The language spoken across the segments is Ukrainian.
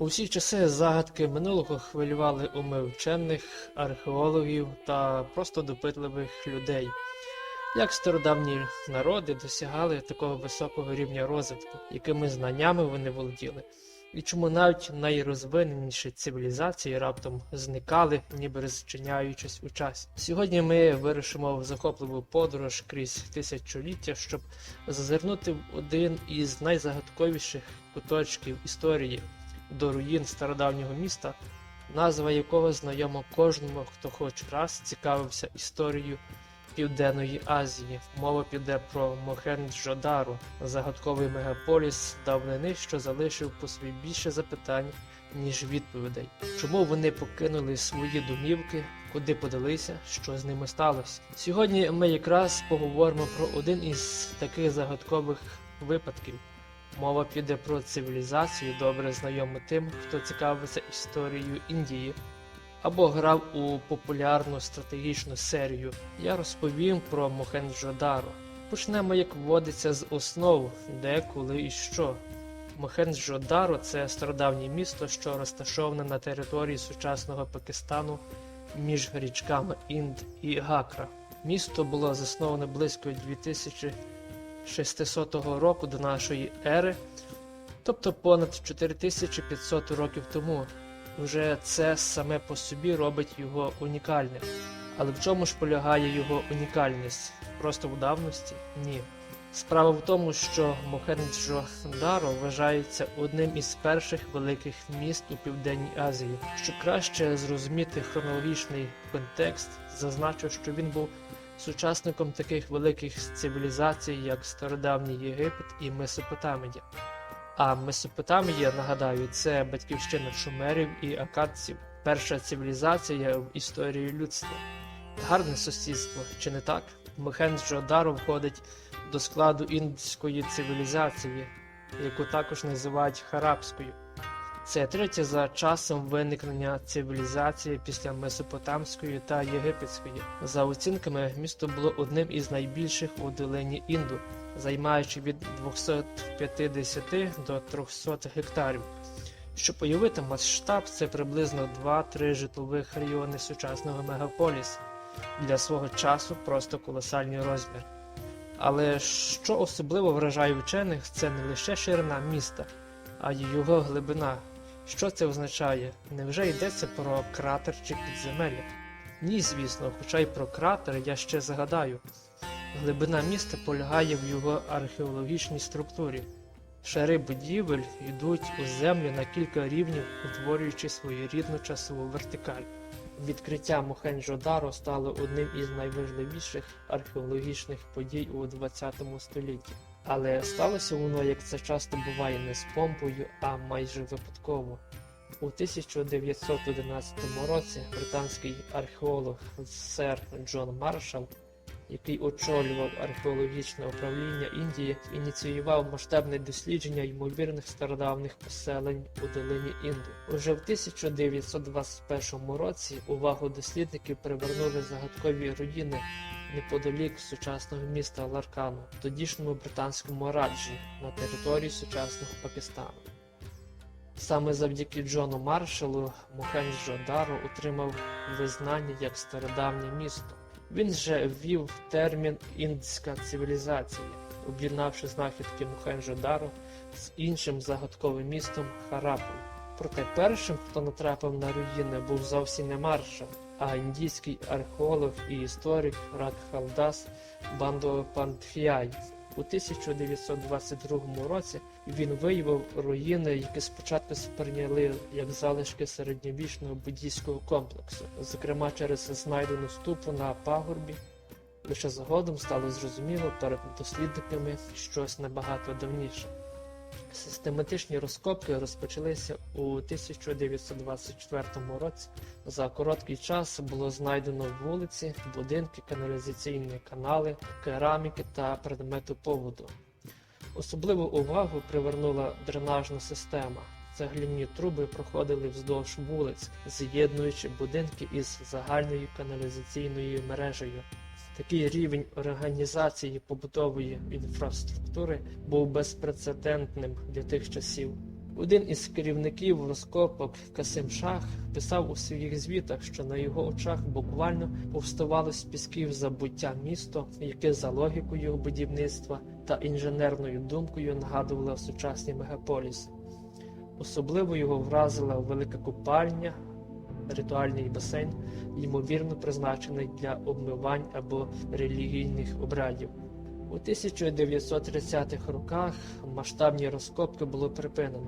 У всі часи загадки минулого хвилювали уми вчених, археологів та просто допитливих людей. Як стародавні народи досягали такого високого рівня розвитку, якими знаннями вони володіли, і чому навіть найрозвиненіші цивілізації раптом зникали, ніби розчиняючись у часі. Сьогодні ми вирушимо в захопливу подорож крізь тисячоліття, щоб зазирнути в один із найзагадковіших куточків історії до руїн стародавнього міста, назва якого знайома кожному, хто хоч раз цікавився історією Південної Азії. Мова піде про Мохенджо-Даро, загадковий мегаполіс давнини, що залишив по собі більше запитань, ніж відповідей. Чому вони покинули свої домівки, куди подалися, що з ними сталося? Сьогодні ми якраз поговоримо про один із таких загадкових випадків. Мова піде про цивілізацію, добре знайому тим, хто цікавиться історією Індії або грав у популярну стратегічну серію. Я розповім про Мохенджо-Даро. Почнемо, як вводиться, з основ, де, коли і що. Мохенджо-Даро – це стародавнє місто, що розташоване на території сучасного Пакистану між річками Інд і Гакра. Місто було засноване близько 2600 року до нашої ери, тобто понад 4500 років тому. Вже це саме по собі робить його унікальним. Але в чому ж полягає його унікальність? Просто в давності? Ні. Справа в тому, що Мохенджо-Даро вважається одним із перших великих міст у Південній Азії. Щоб краще зрозуміти хронологічний контекст, зазначу, що він був сучасником таких великих цивілізацій, як стародавній Єгипет і Месопотамія. А Месопотамія, нагадаю, це батьківщина шумерів і акадців, перша цивілізація в історії людства. Гарне сусідство, чи не так? Мохенджо-Даро входить до складу індської цивілізації, яку також називають Харабською. Це третя за часом виникнення цивілізації після Месопотамської та Єгипетської. За оцінками, місто було одним із найбільших у долині Інду, займаючи від 250 до 300 гектарів. Щоб уявити масштаб, це приблизно 2-3 житлових райони сучасного мегаполісу. Для свого часу просто колосальний розмір. Але що особливо вражає вчених, це не лише ширина міста, а й його глибина. Що це означає? Невже йдеться про кратер чи підземелля? Ні, звісно, хоча й про кратер я ще загадаю. Глибина міста полягає в його археологічній структурі. Шари будівель йдуть у землю на кілька рівнів, утворюючи своєрідну часову вертикаль. Відкриття Мохенджо-Даро стало одним із найважливіших археологічних подій у ХХ столітті. Але сталося воно, як це часто буває, не з помпою, а майже випадково. У 1911 році британський археолог сер Джон Маршал, який очолював археологічне управління Індії, ініціював масштабне дослідження ймовірних стародавних поселень у долині Інду. Уже в 1921 році увагу дослідників привернули загадкові руїни неподалік сучасного міста Ларкану, тодішньому британському раджі на території сучасного Пакистану. Саме завдяки Джону Маршалу Мохенджо-Даро отримав визнання як стародавнє місто. Він же ввів термін індська цивілізація, об'єднавши знахідки Мухенджо-Даро з іншим загадковим містом Харапою. Проте першим, хто натрапив на руїни, був зовсім не маршал, а індійський археолог і історик Радхалдас Бандопандхіай. У 1922 році він виявив руїни, які спочатку сприйняли як залишки середньовічного буддійського комплексу, зокрема через знайдену ступу на пагорбі. Лише згодом стало зрозуміло перед дослідниками щось набагато давніше. Систематичні розкопки розпочалися у 1924 році. За короткий час було знайдено вулиці, будинки, каналізаційні канали, кераміки та предмети поводу. Особливу увагу привернула дренажна система. Цегляні труби проходили вздовж вулиць, з'єднуючи будинки із загальною каналізаційною мережею. Такий рівень організації побутової інфраструктури був безпрецедентним для тих часів. Один із керівників розкопок Касим Шах писав у своїх звітах, що на його очах буквально повставало з пісків забуття місто, яке за логікою будівництва та інженерною думкою нагадувало сучасні мегаполіси. Особливо його вразила велика купальня, ритуальний басейн, ймовірно призначений для обмивань або релігійних обрядів. У 1930-х роках масштабні розкопки було припинено.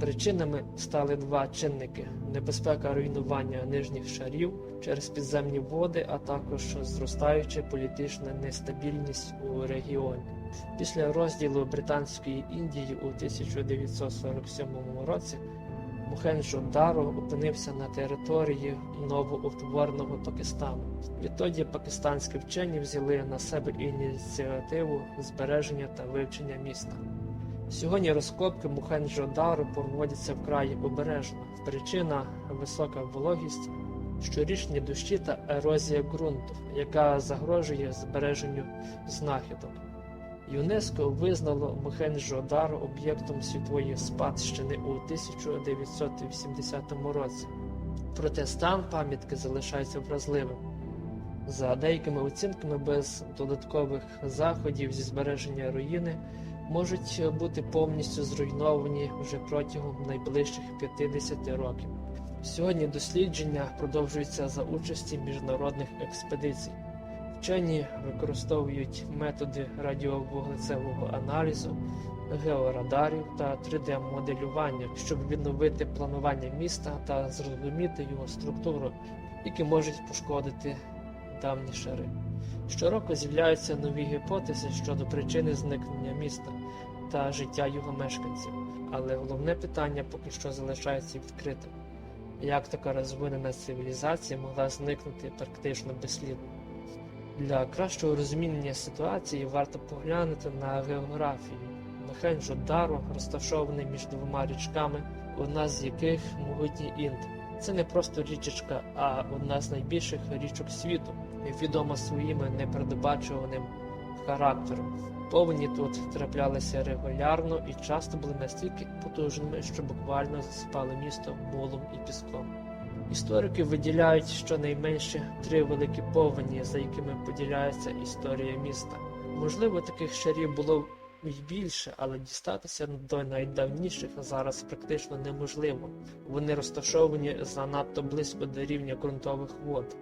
Причинами стали два чинники: небезпека руйнування нижніх шарів через підземні води, а також зростаюча політична нестабільність у регіоні. Після розділу Британської Індії у 1947 році Мухенджо-Даро опинився на території новоутвореного Пакистану. Відтоді пакистанські вчені взяли на себе ініціативу збереження та вивчення міста. Сьогодні розкопки Мухенджо-Даро проводяться вкрай обережно. Причина висока вологість, щорічні дощі та ерозія ґрунту, яка загрожує збереженню знахідок. ЮНЕСКО визнало Мохенджо-Даро об'єктом світової спадщини у 1980 році. Проте стан пам'ятки залишається вразливим. За деякими оцінками, без додаткових заходів зі збереження руїни можуть бути повністю зруйновані вже протягом найближчих 50 років. Сьогодні дослідження продовжуються за участі міжнародних експедицій. Вчені використовують методи радіовуглецевого аналізу, георадарів та 3D-моделювання, щоб відновити планування міста та зрозуміти його структуру, які можуть пошкодити давні шари. Щороку з'являються нові гіпотези щодо причини зникнення міста та життя його мешканців, але головне питання поки що залишається відкритим: як така розвинена цивілізація могла зникнути практично безслідно? Для кращого розуміння ситуації варто поглянути на географію. Мехенджо Даро розташований між двома річками, одна з яких могутній Інд. Це не просто річечка, а одна з найбільших річок світу, відома своїм непередбачуваним характером. Повені тут траплялися регулярно і часто були настільки потужними, що буквально засипали місто мулом і піском. Історики виділяють щонайменше три великі повені, за якими поділяється історія міста. Можливо, таких шарів було й більше, але дістатися до найдавніших зараз практично неможливо. Вони розташовані занадто близько до рівня ґрунтових вод,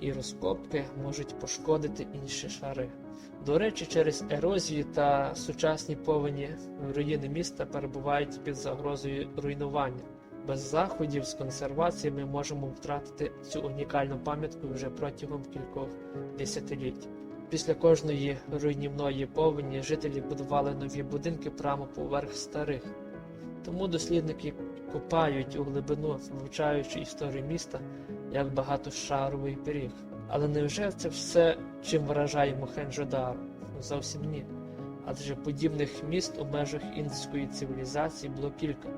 і розкопки можуть пошкодити інші шари. До речі, через ерозію та сучасні повені руїни міста перебувають під загрозою руйнування. Без заходів з консервації ми можемо втратити цю унікальну пам'ятку вже протягом кількох десятиліть. Після кожної руйнівної повені жителі будували нові будинки прямо поверх старих. Тому дослідники копають у глибину, вивчаючи історію міста як багатошаровий пиріг. Але невже це все, чим вражає Мохенджо-Даро? Зовсім ні. Адже подібних міст у межах індської цивілізації було кілька.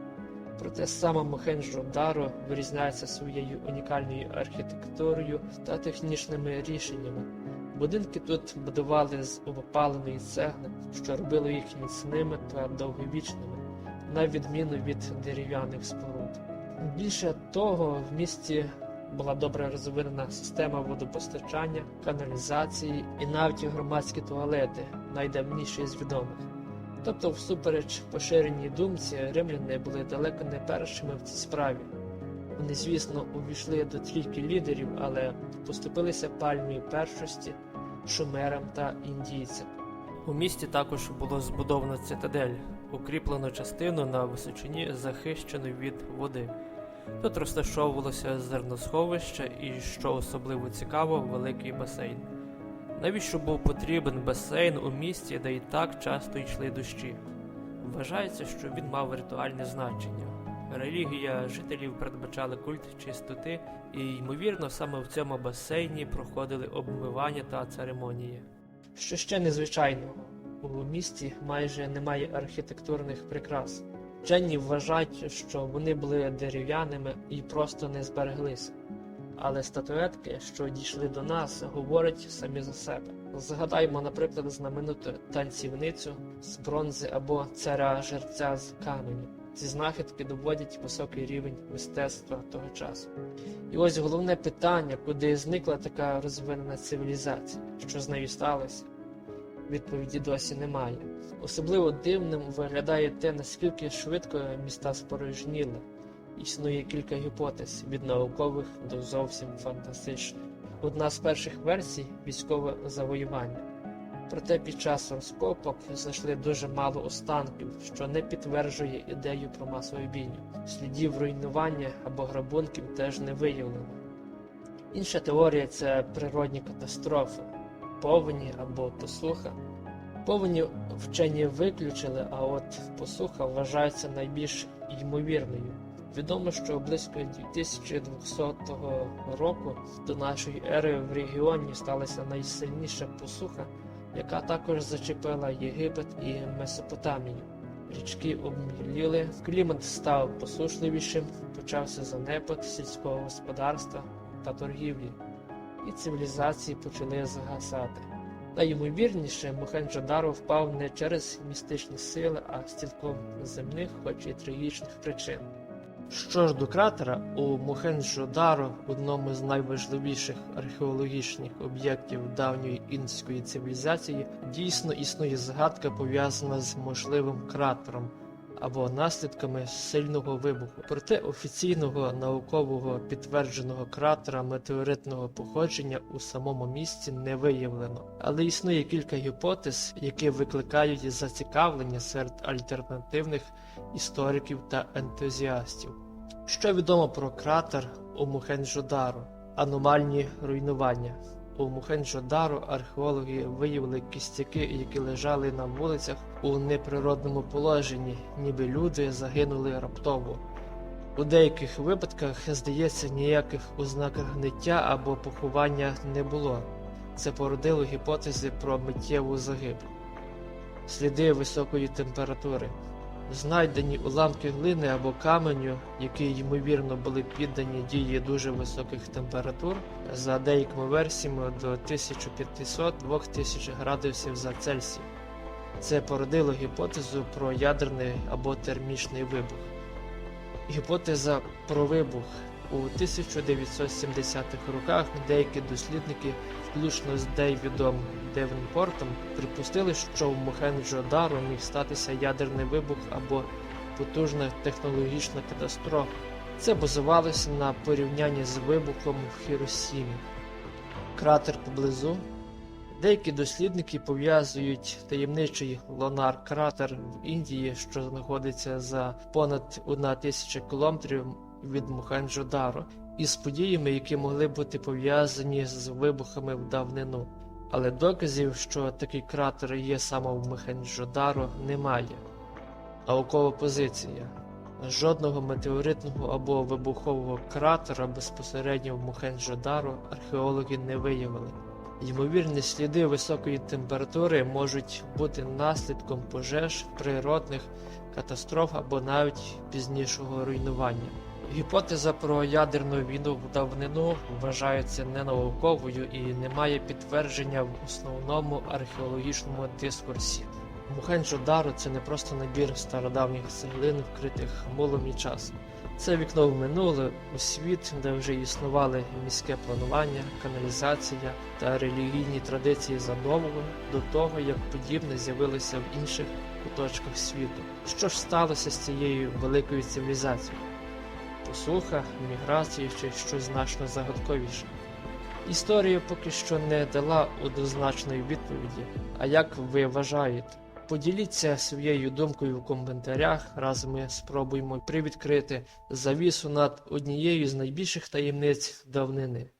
Проте саме Мохенджо-Даро вирізняється своєю унікальною архітектурою та технічними рішеннями. Будинки тут будували з обопаленої цегли, що робило їх міцними та довговічними, на відміну від дерев'яних споруд. Більше того, в місті була добре розвинена система водопостачання, каналізації і навіть громадські туалети, найдавніші з відомих. Тобто, всупереч поширеній думці, римляни були далеко не першими в цій справі. Вони, звісно, увійшли до трійки лідерів, але поступилися пальмі першості шумерам та індійцям. У місті також було збудовано цитадель, укріплену частину на височині, захищену від води. Тут розташовувалося зерносховище і, що особливо цікаво, великий басейн. Навіщо був потрібен басейн у місті, де і так часто йшли дощі? Вважається, що він мав ритуальне значення. Релігія жителів передбачала культ чистоти, і, ймовірно, саме в цьому басейні проходили обмивання та церемонії. Що ще незвичайного, у місті майже немає архітектурних прикрас. Вчені вважають, що вони були дерев'яними і просто не збереглися. Але статуетки, що дійшли до нас, говорять самі за себе. Згадаймо, наприклад, знамениту танцівницю з бронзи або царя жерця з каменю. Ці знахідки доводять високий рівень мистецтва того часу. І ось головне питання, куди зникла така розвинена цивілізація, що з нею сталося? Відповіді досі немає. Особливо дивним виглядає те, наскільки швидко міста спорожніли. Існує кілька гіпотез від наукових до зовсім фантастичних. Одна з перших версій військове завоювання. Проте під час розкопок знайшли дуже мало останків, що не підтверджує ідею про масову бійню. Слідів руйнування або грабунків теж не виявлено. Інша теорія це природні катастрофи, повені або посуха. Повені вчені виключили, а от посуха вважається найбільш ймовірною. Відомо, що близько 2200 року до нашої ери в регіоні сталася найсильніша посуха, яка також зачепила Єгипет і Месопотамію. Річки обміліли, клімат став посушливішим, почався занепад сільського господарства та торгівлі, і цивілізації почали загасати. Найімовірніше, Мохенджо-Даро впав не через містичні сили, а з цілком земних, хоч і трагічних причин. Що ж до кратера, у Мохенджо-Даро, одному з найважливіших археологічних об'єктів давньої інської цивілізації, дійсно існує згадка пов'язана з можливим кратером або наслідками сильного вибуху. Проте офіційного наукового підтвердженого кратера метеоритного походження у самому місці не виявлено, але існує кілька гіпотез, які викликають зацікавлення серед альтернативних істориків та ентузіастів. Що відомо про кратер у Мухенджо-Даро? Аномальні руйнування. У Мухенджо-Даро археологи виявили кістяки, які лежали на вулицях у неприродному положенні, ніби люди загинули раптово. У деяких випадках, здається, ніяких ознак гниття або поховання не було. Це породило гіпотези про миттєву загибель. Сліди високої температури. Знайдені уламки глини або каменю, які ймовірно були піддані дії дуже високих температур, за деякими версіями до 1500-2000 градусів за Цельсій. Це породило гіпотезу про ядерний або термічний вибух. Гіпотеза про вибух у 1970-х роках деякі дослідники, включно з Дейвідом Девенпортом, припустили, що в Мохенджо-Даро міг статися ядерний вибух або потужна технологічна катастрофа. Це базувалося на порівнянні з вибухом в Хіросімі. Кратер поблизу. Деякі дослідники пов'язують таємничий лонар кратер в Індії, що знаходиться за понад 1 тисяча кілометрів від Мухенджо-Даро, із подіями, які могли бути пов'язані з вибухами в давнину. Але доказів, що такий кратер є саме в Мухенджо-Даро, немає. Наукова позиція. Жодного метеоритного або вибухового кратера безпосередньо в Мухенджо-Даро археологи не виявили. Ймовірні сліди високої температури можуть бути наслідком пожеж, природних катастроф або навіть пізнішого руйнування. Гіпотеза про ядерну війну в давнину вважається ненауковою і не має підтвердження в основному археологічному дискурсі. Мухенджо-Даро – це не просто набір стародавніх цеглин, вкритих мулом і часом. Це вікно в минуле у світ, де вже існували міське планування, каналізація та релігійні традиції задовго до того, як подібне з'явилося в інших куточках світу. Що ж сталося з цією великою цивілізацією? Посуха, міграції чи щось значно загадковіше? Історія поки що не дала однозначної відповіді. А як ви вважаєте? Поділіться своєю думкою в коментарях. раз ми спробуємо привідкрити завісу над однією з найбільших таємниць давнини.